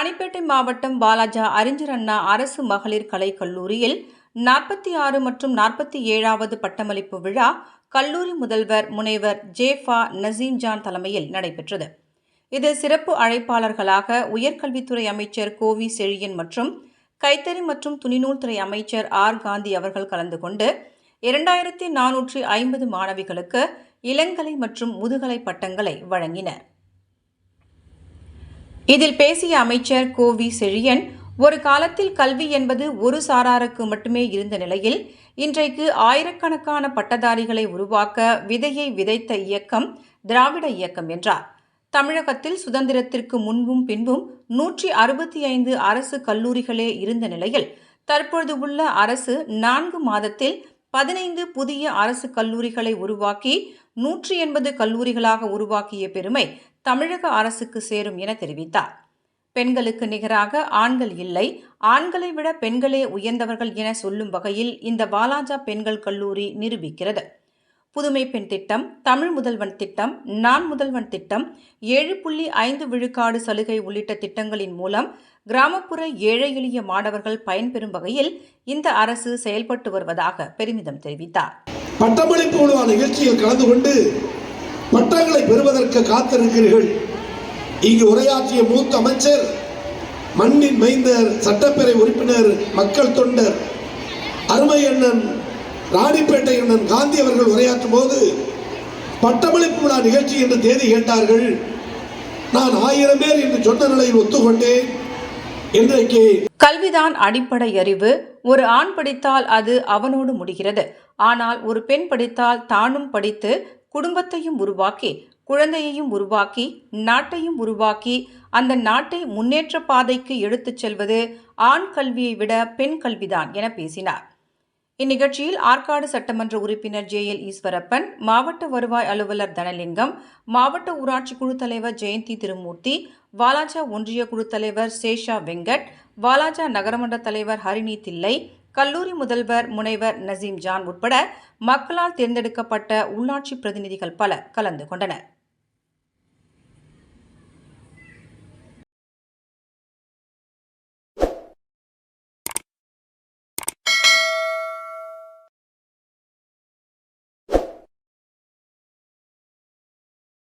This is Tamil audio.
ராணிப்பேட்டை மாவட்டம் பாலாஜா அறிஞர் அண்ணா அரசு மகளிர் கலைக் கல்லூரியில் நாற்பத்தி ஆறு மற்றும் நாற்பத்தி ஏழாவது பட்டமளிப்பு விழா கல்லூரி முதல்வர் முனைவர் ஜேஃபா நசீம் ஜான் தலைமையில் நடைபெற்றது. இது சிறப்பு அழைப்பாளர்களாக உயர்கல்வித்துறை அமைச்சர் கோவி செழியன் மற்றும் கைத்தறி மற்றும் துணிநூல் துறை அமைச்சர் ஆர் காந்தி அவர்கள் கலந்து கொண்டு இரண்டாயிரத்தி நானூற்றி ஐம்பது மாணவிகளுக்கு இளங்கலை மற்றும் முதுகலை பட்டங்களை வழங்கினர். இதில் பேசிய அமைச்சர் கோவி செழியன் ஒரு காலத்தில் கல்வி என்பது ஒரு சாராருக்கு மட்டுமே இருந்த நிலையில் இன்றைக்கு ஆயிரக்கணக்கான பட்டதாரிகளை உருவாக்க விதையை விதைத்த இயக்கம் திராவிட இயக்கம் என்றார். தமிழகத்தில் சுதந்திரத்திற்கு முன்பும் பின்பும் நூற்றி அறுபத்தி ஐந்து அரசு கல்லூரிகளே இருந்த நிலையில் தற்பொழுது உள்ள அரசு நான்கு மாதத்தில் பதினைந்து புதிய அரசு கல்லூரிகளை உருவாக்கி நூற்றி எண்பது கல்லூரிகளாக உருவாக்கிய பெருமை தமிழக அரசுக்கு சேரும் என தெரிவித்தார். பெண்களுக்கு நிகராக ஆண்கள் இல்லை ஆண்களை விட பெண்களே உயர்ந்தவர்கள் என சொல்லும் வகையில் இந்த வாலாஜா பெண்கள் கல்லூரி நிரூபிக்கிறது. புதுமை பெண் திட்டம் தமிழ் முதல்வன் திட்டம் நான் முதல்வன் திட்டம் ஏழு புள்ளி ஐந்து விழுக்காடு சலுகை உள்ளிட்ட திட்டங்களின் மூலம் கிராமப்புற ஏழை எளிய மாணவர்கள் பயன்பெறும் வகையில் இந்த அரசு செயல்பட்டு வருவதாக பெருமிதம் தெரிவித்தார். பட்டமளிப்பு விழா நிகழ்ச்சியில் கலந்து கொண்டு பட்டங்களை பெறுவதற்கு காத்திருக்கிறீர்கள். இங்கு உரையாற்றிய மூத்த அமைச்சர் மண்ணின் மைந்தர் சட்டப்பேரவை உறுப்பினர் மக்கள் தொண்டர் அருமை அண்ணன் ராணிப்பேட்டை அண்ணன் காந்தி அவர்கள் உரையாற்றும் போது பட்டமளிப்பு விழா நிகழ்ச்சி என்று தேதி கேட்டார்கள். நான் ஆயிரம் பேர் என்று சொன்ன நிலையில் ஒத்துக்கொண்டேன். இன்றைக்கு கல்விதான் அடிப்படை அறிவு. ஒரு ஆண் படித்தால் அது அவனோடு முடிகிறது. ஆனால் ஒரு பெண் படித்தால் தானும் படித்து குடும்பத்தையும் உருவாக்கி குழந்தையையும் உருவாக்கி நாட்டையும் உருவாக்கி அந்த நாட்டை முன்னேற்ற பாதைக்கு எடுத்துச் செல்வது ஆண் கல்வியை விட பெண் கல்விதான் என பேசினார். இந்நிகழ்ச்சியில் ஆற்காடு சட்டமன்ற உறுப்பினர் ஜே எல் ஈஸ்வரப்பன் மாவட்ட வருவாய் அலுவலர் தனலிங்கம் மாவட்ட ஊராட்சி குழு தலைவர் ஜெயந்தி திருமூர்த்தி வாலாஜா ஒன்றிய குழு தலைவர் சேஷா வெங்கட் வாலாஜா நகரமன்ற தலைவர் ஹரிணி தில்லை கல்லூரி முதல்வர் முனைவர் நசீம் ஜான் உட்பட மக்களால் தேர்ந்தெடுக்கப்பட்ட உள்ளாட்சி பிரதிநிதிகள் பலர் கலந்து கொண்டனர்.